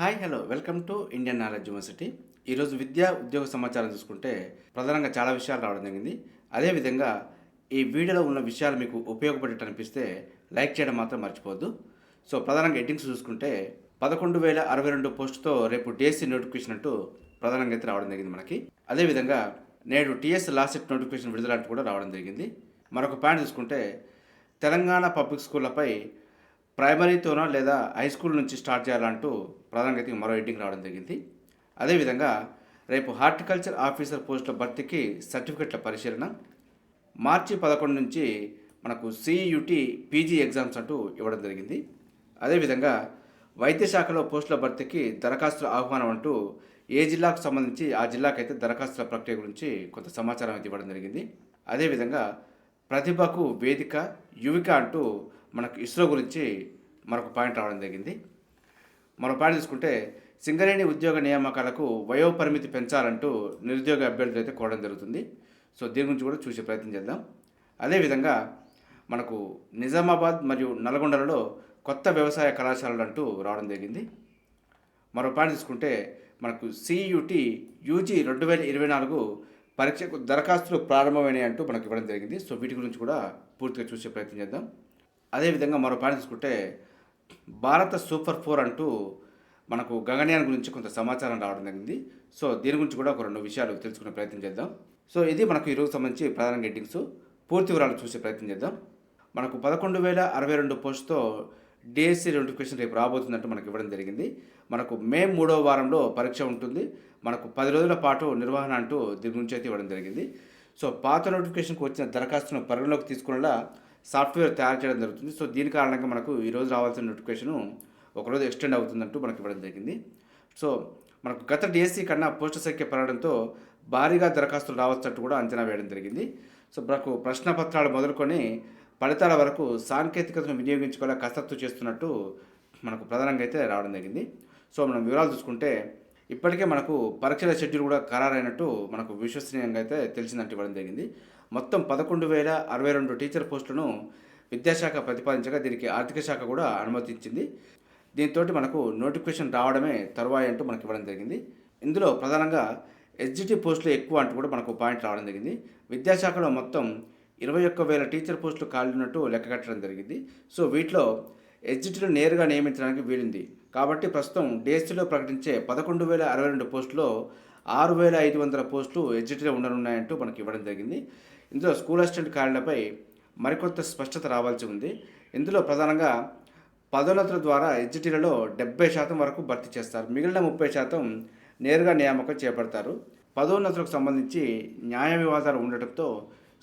Hi hello. Welcome to Indian knowledge university. ఈరోజు విద్యా ఉద్యోగ సమాచారం చూసుకుంటే ప్రధానంగా చాలా విషయాలు రావడం జరిగింది. అదేవిధంగా ఈ వీడియోలో ఉన్న విషయాలు మీకు ఉపయోగపడేట్టు అనిపిస్తే లైక్ చేయడం మాత్రం మర్చిపోవద్దు. సో ప్రధానంగా ఎడ్డింగ్స్ చూసుకుంటే పదకొండు వేల అరవై రెండు పోస్టుతో రేపు డిఎస్సి నోటిఫికేషన్ అంటూ ప్రధానంగా అయితే రావడం జరిగింది మనకి. అదేవిధంగా నేడు టీఎస్ లాస్ట్ నోటిఫికేషన్ విడుదల అంటూ కూడా రావడం జరిగింది. మరొక పాయింట్ చూసుకుంటే తెలంగాణ పబ్లిక్ స్కూళ్ళపై ప్రైమరీతోనో లేదా హై స్కూల్ నుంచి స్టార్ట్ చేయాలంటూ ప్రధానంగా అయితే మరో ఎడ్డింగ్ రావడం జరిగింది. అదేవిధంగా రేపు హార్టికల్చర్ ఆఫీసర్ పోస్టుల భర్తీకి సర్టిఫికెట్ల పరిశీలన. మార్చి పదకొండు నుంచి మనకు సియుటి పీజీ ఎగ్జామ్స్ అంటూ ఇవ్వడం జరిగింది. అదేవిధంగా వైద్య శాఖలో పోస్టుల భర్తీకి దరఖాస్తుల ఆహ్వానం అంటూ ఏ జిల్లాకు సంబంధించి ఆ జిల్లాకైతే దరఖాస్తుల ప్రక్రియ గురించి కొంత సమాచారం అయితే ఇవ్వడం జరిగింది. అదేవిధంగా ప్రతిభకు వేదిక యువిక అంటూ మనకు ఇస్రో గురించి మరొక పాయింట్ రావడం జరిగింది. మరో పాయింట్ తీసుకుంటే సింగరేణి ఉద్యోగ నియామకాలకు వయో పరిమితి పెంచాలంటూ నిరుద్యోగ అభ్యర్థులు అయితే కోవడం జరుగుతుంది. సో దీని గురించి కూడా చూసే ప్రయత్నం చేద్దాం. అదేవిధంగా మనకు నిజామాబాద్ మరియు నల్గొండలలో కొత్త వ్యవసాయ కళాశాలలు అంటూ రావడం జరిగింది. మరో పాయింట్ తీసుకుంటే మనకు సియుటి యూజీ రెండు వేల ఇరవై నాలుగు పరీక్షకు దరఖాస్తులు ప్రారంభమైనాయి అంటూ మనకు ఇవ్వడం జరిగింది. సో వీటి గురించి కూడా పూర్తిగా చూసే ప్రయత్నం చేద్దాం. అదేవిధంగా మరో పాయింట్ తీసుకుంటే భారత సూపర్ ఫోర్ అంటూ మనకు గగనయాన్ గురించి కొంత సమాచారం రావడం జరిగింది. సో దీని గురించి కూడా ఒక రెండు విషయాలు తెలుసుకునే ప్రయత్నం చేద్దాం. సో ఇది మనకు ఈరోజు సంబంధించి ప్రధాన హెడ్డింగ్స్ పూర్తి వివరాలు చూసే ప్రయత్నం చేద్దాం. మనకు పదకొండు వేల అరవై రెండు పోస్టుతో డిఎస్సి నోటిఫికేషన్ రేపు రాబోతుందంటూ మనకు ఇవ్వడం జరిగింది. మనకు మే మూడవ వారంలో పరీక్ష ఉంటుంది. మనకు పది రోజుల పాటు నిర్వహణ అంటూ దీని గురించి అయితే ఇవ్వడం జరిగింది. సో పాత నోటిఫికేషన్కి వచ్చిన దరఖాస్తును పరిగణలోకి తీసుకునేలా సాఫ్ట్వేర్ తయారు చేయడం జరుగుతుంది. సో దీని కారణంగా మనకు ఈరోజు రావాల్సిన నోటిఫికేషను ఒకరోజు ఎక్స్టెండ్ అవుతుందంటూ మనకి ఇవ్వడం జరిగింది. సో మనకు గత డిఎస్సి కన్నా పోస్టర్ సంఖ్య పెరగడంతో భారీగా దరఖాస్తులు రావచ్చట్టు కూడా అంచనా వేయడం జరిగింది. సో మనకు ప్రశ్న పత్రాలు మొదలుకొని ఫలితాల వరకు సాంకేతికతను వినియోగించుకోలే కసరత్తు చేస్తున్నట్టు మనకు ప్రధానంగా అయితే రావడం జరిగింది. సో మనం వివరాలు చూసుకుంటే ఇప్పటికే మనకు పరీక్షల షెడ్యూల్ కూడా ఖరారైనట్టు మనకు విశ్వసనీయంగా అయితే తెలిసిందంటూ ఇవ్వడం జరిగింది. మొత్తం పదకొండు వేల అరవై రెండు టీచర్ పోస్టులను విద్యాశాఖ ప్రతిపాదించగా దీనికి ఆర్థిక శాఖ కూడా అనుమతించింది. దీంతో మనకు నోటిఫికేషన్ రావడమే తరువాయి అంటూ మనకి ఇవ్వడం జరిగింది. ఇందులో ప్రధానంగా ఎస్జిటి పోస్టులు ఎక్కువ అంటూ కూడా మనకు పాయింట్ రావడం జరిగింది. విద్యాశాఖలో మొత్తం ఇరవై ఒక్క వేల టీచర్ పోస్టులు ఖాళీ ఉన్నట్టు లెక్క కట్టడం జరిగింది. సో వీటిలో ఎస్జిటీలు నేరుగా నియమించడానికి వీలుంది. కాబట్టి ప్రస్తుతం డిఎస్సిలో ప్రకటించే పదకొండు వేల అరవై రెండు పోస్టులో ఆరు వేల ఐదు వందల పోస్టులు ఎస్జిటిలో ఉండనున్నాయంటూ మనకి ఇవ్వడం జరిగింది. ఇందులో స్కూల్ అసిస్టెంట్ ఖాళీలపై మరికొంత స్పష్టత రావాల్సి ఉంది. ఇందులో ప్రధానంగా పదోన్నతుల ద్వారా ఎస్జిటీలలో డెబ్బై శాతం వరకు భర్తీ చేస్తారు. మిగిలిన ముప్పై శాతం నేరుగా నియామకం చేపడతారు. పదోన్నతులకు సంబంధించి న్యాయ వివాదాలు ఉండటంతో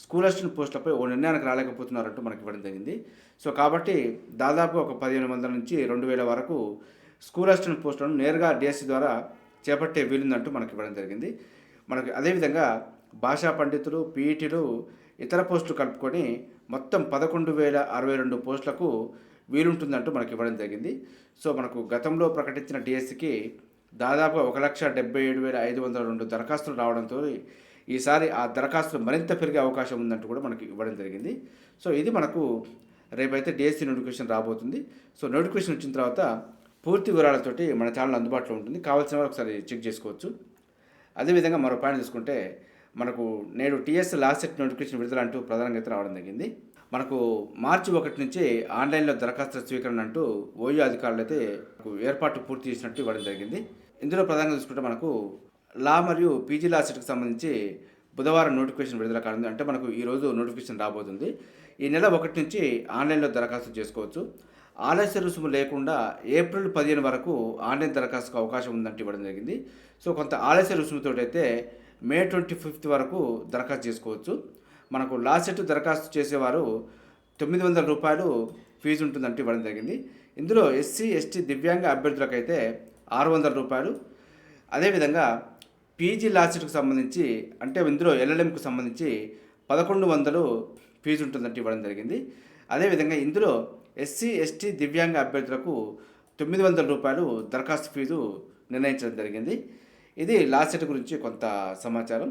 స్కూల్ అసిస్టెంట్ పోస్టులపై ఓ నిర్ణయానికి రాలేకపోతున్నారంటూ మనకి ఇవ్వడం జరిగింది. సో కాబట్టి దాదాపు ఒక పదిహేను వందల నుంచి రెండు వేల వరకు స్కూల్ అసిస్టెంట్ పోస్టులను నేరుగా డిఎస్సి ద్వారా చేపట్టే వీలుందంటూ మనకి ఇవ్వడం జరిగింది. మనకి అదేవిధంగా భాషా పండితులు పీఈటీలు ఇతర పోస్టులు కలుపుకొని మొత్తం పదకొండు వేల అరవై రెండు పోస్టులకు వీలుంటుందంటూ మనకి ఇవ్వడం జరిగింది. సో మనకు గతంలో ప్రకటించిన డిఎస్సికి దాదాపు ఒక లక్ష డెబ్బై ఏడు వేల ఐదు వందల రెండు దరఖాస్తులు రావడంతో ఈసారి ఆ దరఖాస్తులు మరింత పెరిగే అవకాశం ఉందంటూ కూడా మనకి ఇవ్వడం జరిగింది. సో ఇది మనకు రేపైతే డిఎస్సి నోటిఫికేషన్ రాబోతుంది. సో నోటిఫికేషన్ వచ్చిన తర్వాత పూర్తి వివరాలతోటి మన ఛానల్ అందుబాటులో ఉంటుంది. కావాల్సిన వారు ఒకసారి చెక్ చేసుకోవచ్చు. అదేవిధంగా మరో పాయింట్ తీసుకుంటే మనకు నేడు టీఎస్ లాస్ట్ సెట్ నోటిఫికేషన్ విడుదల అంటూ ప్రధానంగా అయితే రావడం జరిగింది. మనకు మార్చి ఒకటి నుంచి ఆన్లైన్లో దరఖాస్తు స్వీకరణ అంటూ ఓయూ అధికారులు అయితే ఏర్పాటు పూర్తి చేసినట్టు ఇవ్వడం జరిగింది. ఇందులో ప్రధానంగా చూసుకుంటే మనకు లా మరియు పీజీ లా సెట్కి సంబంధించి బుధవారం నోటిఫికేషన్ విడుదల కానుంది. అంటే మనకు ఈరోజు నోటిఫికేషన్ రాబోతుంది. ఈ నెల ఒకటి నుంచి ఆన్లైన్లో దరఖాస్తు చేసుకోవచ్చు. ఆలస్య రుసుము లేకుండా ఏప్రిల్ పదిహేను వరకు ఆన్లైన్ దరఖాస్తుకు అవకాశం ఉందంటే ఇవ్వడం జరిగింది. సో కొంత ఆలస్య రుసుముతో అయితే మే ట్వంటీ ఫిఫ్త్ వరకు దరఖాస్తు చేసుకోవచ్చు. మనకు లాస్ట్ దరఖాస్తు చేసేవారు తొమ్మిది వందల రూపాయలు ఫీజు ఉంటుందంటే ఇవ్వడం జరిగింది. ఇందులో ఎస్సీ ఎస్టీ దివ్యాంగ అభ్యర్థులకైతే ఆరు వందల రూపాయలు. అదేవిధంగా పీజీ లాస్ట్కి సంబంధించి అంటే ఇందులో ఎల్ఎల్ఎంకు సంబంధించి పదకొండు వందలు ఫీజు ఉంటుందంటే ఇవ్వడం జరిగింది. అదేవిధంగా ఇందులో ఎస్సీ ఎస్టీ దివ్యాంగ అభ్యర్థులకు తొమ్మిది వందల రూపాయలు దరఖాస్తు ఫీజు నిర్ణయించడం జరిగింది. ఇది లాస్ట్ సెట్ గురించి కొంత సమాచారం.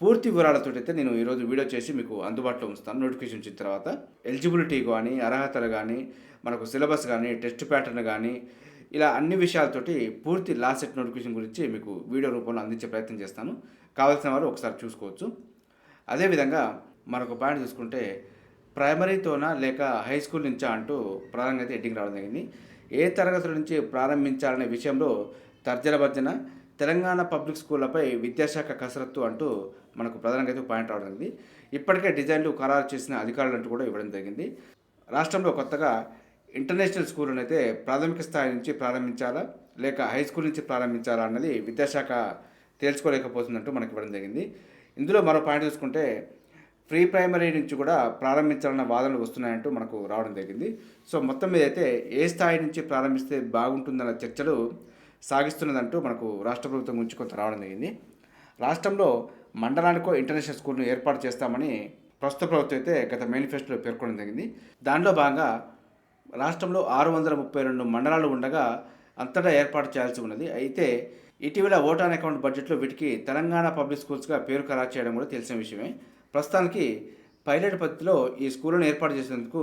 పూర్తి వివరాలతో అయితే నేను ఈరోజు వీడియో చేసి మీకు అందుబాటులో ఉంచుతాను. నోటిఫికేషన్ వచ్చిన తర్వాత ఎలిజిబిలిటీ కానీ అర్హతలు కానీ మనకు సిలబస్ కానీ టెస్ట్ ప్యాటర్న్ కానీ ఇలా అన్ని విషయాలతోటి పూర్తి లాస్ట్ సెట్ నోటిఫికేషన్ గురించి మీకు వీడియో రూపంలో అందించే ప్రయత్నం చేస్తాను. కావాల్సిన వారు ఒకసారి చూసుకోవచ్చు. అదేవిధంగా మరొక పాయింట్ చూసుకుంటే ప్రైమరీతోనా లేక హై స్కూల్ నుంచా అంటూ ప్రధానంగా అయితే ఎడ్డింగ్ రావడం జరిగింది. ఏ తరగతుల నుంచి ప్రారంభించాలనే విషయంలో తర్జన భర్జన తెలంగాణ పబ్లిక్ స్కూళ్ళపై విద్యాశాఖ కసరత్తు అంటూ మనకు ప్రధానంగా అయితే పాయింట్ రావడం జరిగింది. ఇప్పటికే డిజైన్లు ఖరారు చేసిన అధికారులు అంటూ కూడా ఇవ్వడం జరిగింది. రాష్ట్రంలో కొత్తగా ఇంటర్నేషనల్ స్కూళ్ళను అయితే ప్రాథమిక స్థాయి నుంచి ప్రారంభించాలా లేక హై స్కూల్ నుంచి ప్రారంభించాలా అన్నది విద్యాశాఖ తేల్చుకోలేకపోతుందంటూ మనకి ఇవ్వడం జరిగింది. ఇందులో మరో పాయింట్ చూసుకుంటే ప్రీ ప్రైమరీ నుంచి కూడా ప్రారంభించాలన్న వాదనలు వస్తున్నాయంటూ మనకు రావడం జరిగింది. సో మొత్తం మీద అయితే ఏ స్థాయి నుంచి ప్రారంభిస్తే బాగుంటుందన్న చర్చలు సాగిస్తున్నదంటూ మనకు రాష్ట్ర ప్రభుత్వం గురించి కొంత రావడం జరిగింది. రాష్ట్రంలో మండలానికో ఇంటర్నేషనల్ స్కూల్ను ఏర్పాటు చేస్తామని ప్రస్తుత ప్రభుత్వం అయితే గత మేనిఫెస్టోలో పేర్కొనడం జరిగింది. దానిలో భాగంగా రాష్ట్రంలో ఆరు వందల ముప్పై రెండు మండలాలు ఉండగా అంతటా ఏర్పాటు చేయాల్సి ఉన్నది. అయితే ఇటీవల ఓటాన్ అకౌంట్ బడ్జెట్లో వీటికి తెలంగాణ పబ్లిక్ స్కూల్స్గా పేరు ఖరారు చేయడం కూడా తెలిసిన విషయమే. ప్రస్తుతానికి పైలట్ పద్ధతిలో ఈ స్కూళ్ళను ఏర్పాటు చేసేందుకు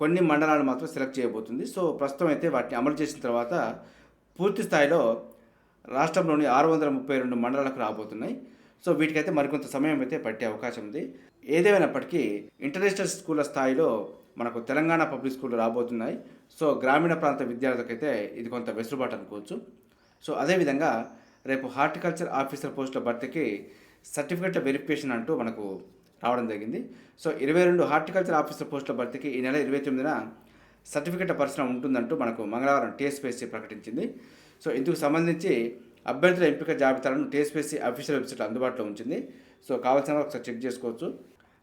కొన్ని మండలాలు మాత్రం సెలెక్ట్ చేయబోతుంది. సో ప్రస్తుతం అయితే వాటిని అమలు చేసిన తర్వాత పూర్తి స్థాయిలో రాష్ట్రంలోని ఆరు వందల ముప్పై రెండు మండలాలకు రాబోతున్నాయి. సో వీటికైతే మరికొంత సమయం అయితే పట్టే అవకాశం ఉంది. ఏదేమైనప్పటికీ ఇంటర్నేషనల్ స్కూళ్ళ స్థాయిలో మనకు తెలంగాణ పబ్లిక్ స్కూల్ రాబోతున్నాయి. సో గ్రామీణ ప్రాంత విద్యార్థులకైతే ఇది కొంత వెసులుబాటు అనుకోవచ్చు. సో అదేవిధంగా రేపు హార్టికల్చర్ ఆఫీసర్ పోస్టుల భర్తీకి సర్టిఫికెట్ల వెరిఫికేషన్ అంటూ మనకు రావడం జరిగింది. సో ఇరవై రెండు హార్టికల్చర్ ఆఫీసర్ పోస్టుల భర్తీకి ఈ నెల ఇరవై తొమ్మిదిన సర్టిఫికేట్ పరిశ్రమ ఉంటుందంటూ మనకు మంగళవారం టీఎస్పీఎస్సీ ప్రకటించింది. సో ఇందుకు సంబంధించి అభ్యర్థుల ఎంపిక జాబితాలను టీఎస్పీఎస్సీ అఫీషియల్ వెబ్సైట్ అందుబాటులో ఉంచింది. సో కావాల్సిన ఒకసారి చెక్ చేసుకోవచ్చు.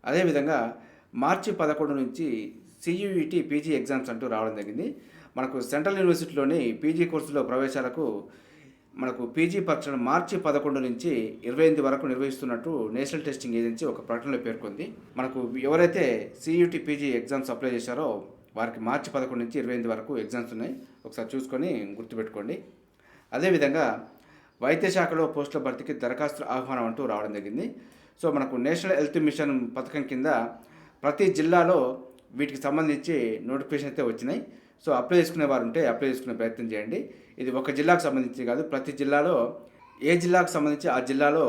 అదేవిధంగా మార్చి పదకొండు నుంచి సియూఈటీ పీజీ ఎగ్జామ్స్ అంటూ రావడం జరిగింది. మనకు సెంట్రల్ యూనివర్సిటీలోని పీజీ కోర్సులో ప్రవేశాలకు మనకు పీజీ పరీక్షలు మార్చి పదకొండు నుంచి ఇరవై ఎనిమిది వరకు నిర్వహిస్తున్నట్టు నేషనల్ టెస్టింగ్ ఏజెన్సీ ఒక ప్రకటనలో పేర్కొంది. మనకు ఎవరైతే సియూటీ పీజీ ఎగ్జామ్స్ అప్లై చేశారో వారికి మార్చి పదకొండు నుంచి ఇరవై ఎనిమిది వరకు ఎగ్జామ్స్ ఉన్నాయి. ఒకసారి చూసుకొని గుర్తుపెట్టుకోండి. అదేవిధంగా వైద్య శాఖలో పోస్టుల భర్తీకి దరఖాస్తుల ఆహ్వానం అంటూ రావడం జరిగింది. సో మనకు నేషనల్ హెల్త్ మిషన్ పథకం కింద ప్రతి జిల్లాలో వీటికి సంబంధించి నోటిఫికేషన్ అయితే వచ్చినాయి. సో అప్లై చేసుకునే వారు ఉంటే అప్లై చేసుకునే ప్రయత్నం చేయండి. ఇది ఒక జిల్లాకు సంబంధించి కాదు ప్రతి జిల్లాలో ఏ జిల్లాకు సంబంధించి ఆ జిల్లాలో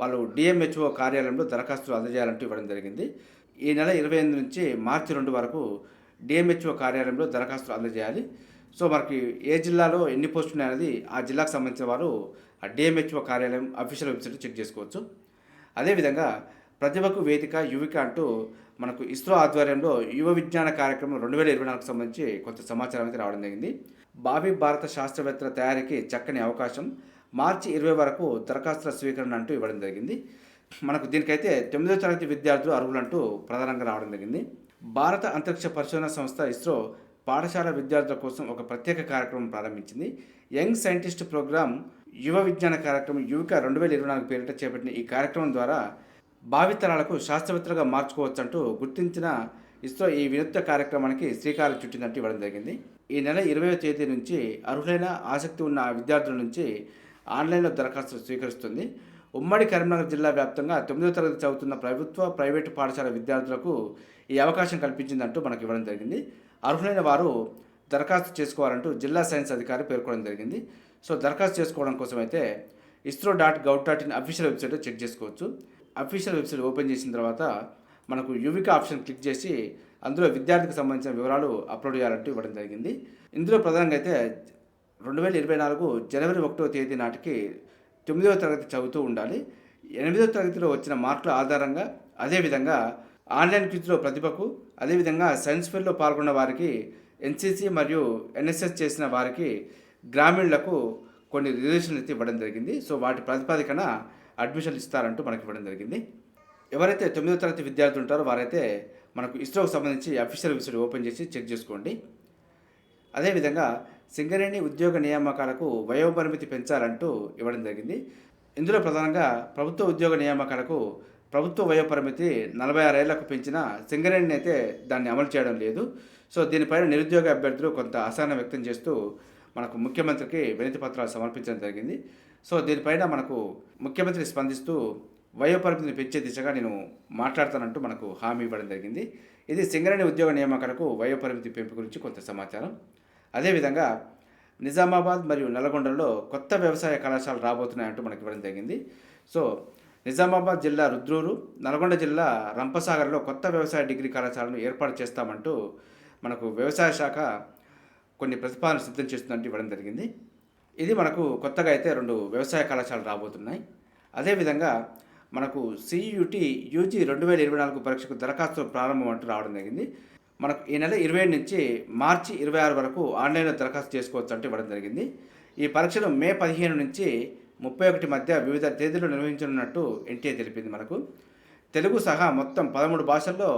వాళ్ళు డిఎంహెచ్ఓ కార్యాలయంలో దరఖాస్తులు అందజేయాలంటూ ఇవ్వడం జరిగింది. ఈ నెల ఇరవై ఎనిమిది నుంచి మార్చి రెండు వరకు డిఎంహెచ్ఓ కార్యాలయంలో దరఖాస్తులు అందజేయాలి. సో మనకి ఏ జిల్లాలో ఎన్ని పోస్టులు ఉన్నాయనేది ఆ జిల్లాకు సంబంధించిన వారు ఆ డిఎంహెచ్ఓ కార్యాలయం అఫీషియల్ వెబ్సైట్ చెక్ చేసుకోవచ్చు. అదేవిధంగా ప్రతిభకు వేదిక యువిక అంటూ మనకు ఇస్రో ఆధ్వర్యంలో యువ విజ్ఞాన కార్యక్రమం రెండు వేల ఇరవై నాలుగుకు సంబంధించి కొంత సమాచారం అయితే రావడం జరిగింది. భావి భారత శాస్త్రవేత్తల తయారీకి చక్కని అవకాశం. మార్చి ఇరవై వరకు దరఖాస్తుల స్వీకరణ అంటూ ఇవ్వడం జరిగింది. మనకు దీనికైతే తొమ్మిదో తరగతి విద్యార్థులు అర్హులంటూ ప్రధానంగా రావడం జరిగింది. భారత అంతరిక్ష పరిశోధన సంస్థ ఇస్రో పాఠశాల విద్యార్థుల కోసం ఒక ప్రత్యేక కార్యక్రమం ప్రారంభించింది. యంగ్ సైంటిస్ట్ ప్రోగ్రామ్ యువ విజ్ఞాన కార్యక్రమం యువిక రెండు వేల ఇరవై నాలుగు పేరిట చేపట్టిన ఈ కార్యక్రమం ద్వారా భావితరాలకు శాస్త్రవేత్తలుగా మార్చుకోవచ్చంటూ గుర్తించిన ఇస్రో ఈ వినూత్న కార్యక్రమానికి శ్రీకారం చుట్టిందంటూ ఇవ్వడం జరిగింది. ఈ నెల ఇరవై తేదీ నుంచి అర్హులైన ఆసక్తి ఉన్న విద్యార్థుల నుంచి ఆన్లైన్లో దరఖాస్తులు స్వీకరిస్తుంది. ఉమ్మడి కరీంనగర్ జిల్లా వ్యాప్తంగా తొమ్మిదో తరగతి చదువుతున్న ప్రభుత్వ ప్రైవేటు పాఠశాల విద్యార్థులకు ఈ అవకాశం కల్పించిందంటూ మనకు ఇవ్వడం జరిగింది. అర్హులైన వారు దరఖాస్తు చేసుకోవాలంటూ జిల్లా సైన్స్ అధికారి పేర్కొనడం జరిగింది. సో దరఖాస్తు చేసుకోవడం కోసం అయితే ISRO dot gov dot in official వెబ్సైట్లో చెక్ చేసుకోవచ్చు. అఫీషియల్ వెబ్సైట్ ఓపెన్ చేసిన తర్వాత మనకు యువిక ఆప్షన్ క్లిక్ చేసి అందులో విద్యార్థికి సంబంధించిన వివరాలు అప్లోడ్ చేయాలంటూ ఇవ్వడం జరిగింది. ఇందులో ప్రధానంగా అయితే రెండు వేల ఇరవై నాలుగు జనవరి ఒకటో తేదీ నాటికి తొమ్మిదవ తరగతి చదువుతూ ఉండాలి. ఎనిమిదవ తరగతిలో వచ్చిన మార్కుల ఆధారంగా అదేవిధంగా ఆన్లైన్ క్విజ్లో ప్రతిభకు అదేవిధంగా సైన్స్ ఫెయిర్లో పాల్గొన్న వారికి ఎన్సీసీ మరియు ఎన్ఎస్ఎస్ చేసిన వారికి గ్రామీణులకు కొన్ని రిజర్వేషన్లు అయితే ఇవ్వడం జరిగింది. సో వాటి ప్రాతిపదికన అడ్మిషన్లు ఇస్తారంటూ మనకి ఇవ్వడం జరిగింది. ఎవరైతే తొమ్మిదో తరగతి విద్యార్థులు ఉంటారో వారైతే మనకు ఇస్రోకు సంబంధించి అఫీషియల్ వెబ్సైట్ ఓపెన్ చేసి చెక్ చేసుకోండి. అదేవిధంగా సింగరేణి ఉద్యోగ నియామకాలకు వయోపరిమితి పెంచాలంటూ ఇవ్వడం జరిగింది. ఇందులో ప్రధానంగా ప్రభుత్వ ఉద్యోగ నియామకాలకు ప్రభుత్వ వయోపరిమితి నలభై ఆరేళ్ళకు పెంచిన సింగరేణిని అయితే దాన్ని అమలు చేయడం లేదు. సో దీనిపైన నిరుద్యోగ అభ్యర్థులు కొంత అసహనం వ్యక్తం చేస్తూ మనకు ముఖ్యమంత్రికి వినతి పత్రాలు సమర్పించడం జరిగింది. సో దీనిపైన మనకు ముఖ్యమంత్రి స్పందిస్తూ వయోపరిమితిని పెంచే దిశగా నేను మాట్లాడతానంటూ మనకు హామీ ఇవ్వడం జరిగింది. ఇది సింగరేణి ఉద్యోగ నియామకాలకు వయోపరిమితి పెంపు గురించి కొంత సమాచారం. అదేవిధంగా నిజామాబాద్ మరియు నల్గొండలో కొత్త వ్యవసాయ కళాశాలలు రాబోతున్నాయంటూ మనకి ఇవ్వడం జరిగింది. సో నిజామాబాద్ జిల్లా రుద్రూరు నల్గొండ జిల్లా రంపసాగర్లో కొత్త వ్యవసాయ డిగ్రీ కళాశాలను ఏర్పాటు చేస్తామంటూ మనకు వ్యవసాయ శాఖ కొన్ని ప్రతిపాదనలు సిద్ధం చేస్తున్నట్టు ఇవ్వడం జరిగింది. ఇది మనకు కొత్తగా అయితే రెండు వ్యవసాయ కళాశాలలు రాబోతున్నాయి. అదేవిధంగా మనకు సియుటి యూజీ రెండు వేల ఇరవై నాలుగు పరీక్షకు దరఖాస్తు ప్రారంభం అంటూ రావడం జరిగింది. మనకు ఈ నెల ఇరవై ఏడు నుంచి మార్చి ఇరవై ఆరు వరకు ఆన్లైన్లో దరఖాస్తు చేసుకోవచ్చు అంటూ ఇవ్వడం జరిగింది. ఈ పరీక్షలు మే పదిహేను నుంచి ముప్పై ఒకటి మధ్య వివిధ తేదీలు నిర్వహించనున్నట్టు ఎన్టీఏ తెలిపింది మనకు. తెలుగు సహా మొత్తం పదమూడు భాషల్లో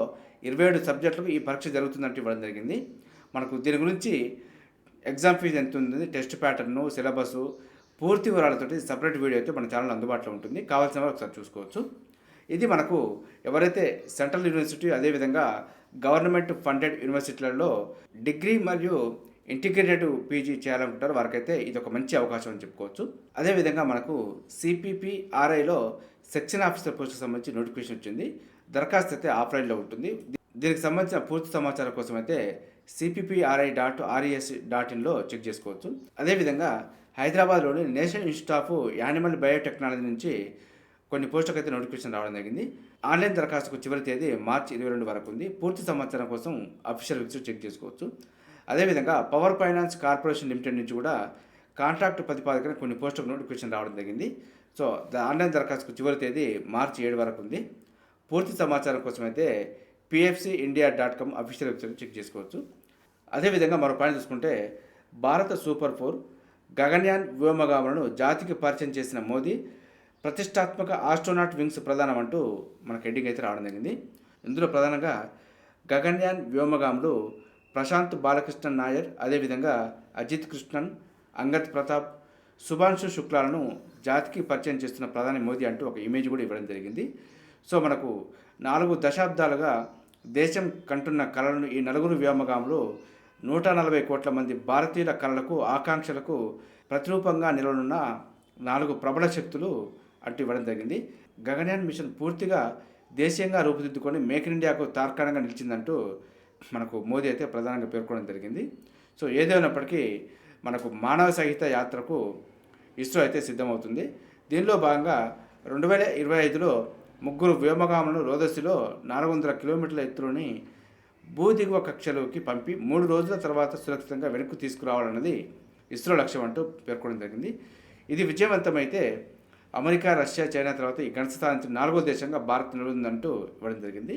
ఇరవై ఏడు సబ్జెక్టులకు ఈ పరీక్ష జరుగుతుందంటూ ఇవ్వడం జరిగింది. మనకు దీని గురించి ఎగ్జామ్ ఫీజు ఎంత ఉంది టెస్ట్ ప్యాటర్ను సిలబస్ పూర్తి వివరాలతోటి సపరేట్ వీడియో అయితే మన ఛానల్ అందుబాటులో ఉంటుంది. కావాల్సిన వారు ఒకసారి చూసుకోవచ్చు. ఇది మనకు ఎవరైతే సెంట్రల్ యూనివర్సిటీ అదేవిధంగా గవర్నమెంట్ ఫండెడ్ యూనివర్సిటీలలో డిగ్రీ మరియు ఇంటిగ్రేటెడ్ పీజీ చేయాలనుకుంటారు వారికైతే ఇది ఒక మంచి అవకాశం అని చెప్పుకోవచ్చు. అదేవిధంగా మనకు సిపిపిఆర్ఐలో సెక్షన్ ఆఫీసర్ పోస్టుకు సంబంధించి నోటిఫికేషన్ వచ్చింది. దరఖాస్తు అయితే ఆఫ్లైన్లో ఉంటుంది. దీనికి సంబంధించిన పూర్తి సమాచారం కోసం అయితే సిపిపిఆర్ఐ డాట్ ఆర్ఈఎస్ డాట్ ఇన్లో చెక్ చేసుకోవచ్చు. అదేవిధంగా హైదరాబాద్లోని national institute of animal biotechnology నుంచి కొన్ని పోస్టులకు అయితే నోటిఫికేషన్ రావడం జరిగింది. ఆన్లైన్ దరఖాస్తుకు చివరి తేదీ మార్చి ఇరవై రెండు వరకు ఉంది. పూర్తి సమాచారం కోసం అఫీషియల్ వెబ్సైట్ చెక్ చేసుకోవచ్చు. అదేవిధంగా పవర్ ఫైనాన్స్ కార్పొరేషన్ లిమిటెడ్ నుంచి కూడా కాంట్రాక్ట్ ప్రతిపాదకన కొన్ని పోస్టులకు నోటిఫికేషన్ రావడం జరిగింది. సో ద- ఆన్లైన్ దరఖాస్తుకు చివరి తేదీ మార్చి ఏడు వరకు ఉంది. పూర్తి సమాచారం కోసం అయితే PFC India dot com official website check చేసుకోవచ్చు. అదేవిధంగా మరో పాయింట్ చూసుకుంటే భారత సూపర్ ఫోర్ గగన్యాన్ వ్యోమగాములను జాతికి పరిచయం చేసిన మోదీ ప్రతిష్టాత్మక ఆస్ట్రోనాట్ వింగ్స్ ప్రధానం అంటూ మనకు హెడ్డింగ్ అయితే రావడం జరిగింది. ఇందులో ప్రధానంగా గగన్యాన్ వ్యోమగాములు ప్రశాంత్ బాలకృష్ణన్ నాయర్ అదేవిధంగా అజిత్ కృష్ణన్ అంగత్ ప్రతాప్ సుభాంశు శుక్లాలను జాతికి పరిచయం చేస్తున్న ప్రధాని మోదీ అంటూ ఒక ఇమేజ్ కూడా ఇవ్వడం జరిగింది. సో మనకు నాలుగు దశాబ్దాలుగా దేశం కంటున్న కళలను ఈ నలుగురు వ్యోమగాములు నూట నలభై కోట్ల మంది భారతీయుల కళలకు ఆకాంక్షలకు ప్రతిరూపంగా నిలవనున్న నాలుగు ప్రబల శక్తులు అంటూ ఇవ్వడం జరిగింది. గగన్యాన్ మిషన్ పూర్తిగా దేశీయంగా రూపుదిద్దుకొని మేక్ ఇన్ ఇండియాకు తార్కాణంగా నిలిచిందంటూ మనకు మోదీ అయితే ప్రధానంగా పేర్కొనడం జరిగింది. సో ఏదేమైనప్పటికీ మనకు మానవ సహిత యాత్రకు ఇస్రో అయితే సిద్ధమవుతుంది. దీనిలో భాగంగా రెండు వేల ఇరవై ఐదులో ముగ్గురు వ్యోమగాములను రోదసిలో నాలుగు వందల కిలోమీటర్ల ఎత్తులోని భూ దిగువ కక్షలోకి పంపి మూడు రోజుల తర్వాత సురక్షితంగా వెనక్కు తీసుకురావాలన్నది ఇస్రో లక్ష్యం అంటూ పేర్కొనడం జరిగింది. ఇది విజయవంతమైతే అమెరికా రష్యా చైనా తర్వాత ఈ గణిత సాధించిన నాలుగో దేశంగా భారత్ నిలుందంటూ ఇవ్వడం జరిగింది.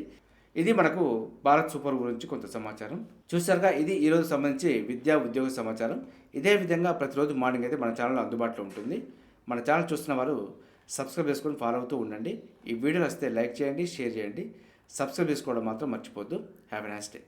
ఇది మనకు భారత్ సూపర్ గురించి కొంత సమాచారం. చూసారుగా ఇది ఈరోజు సంబంధించి విద్యా ఉద్యోగ సమాచారం. ఇదే విధంగా ప్రతిరోజు మార్నింగ్ అయితే మన ఛానల్ అందుబాటులో ఉంటుంది. మన ఛానల్ చూస్తున్న వారు సబ్స్క్రైబ్ చేసుకొని ఫాలో అవుతూ ఉండండి. ఈ వీడియోలు వస్తే లైక్ చేయండి షేర్ చేయండి. సబ్స్క్రైబ్ చేసుకోవడం మాత్రం మర్చిపోద్దు హ్యావ్ ఎ నైస్ డే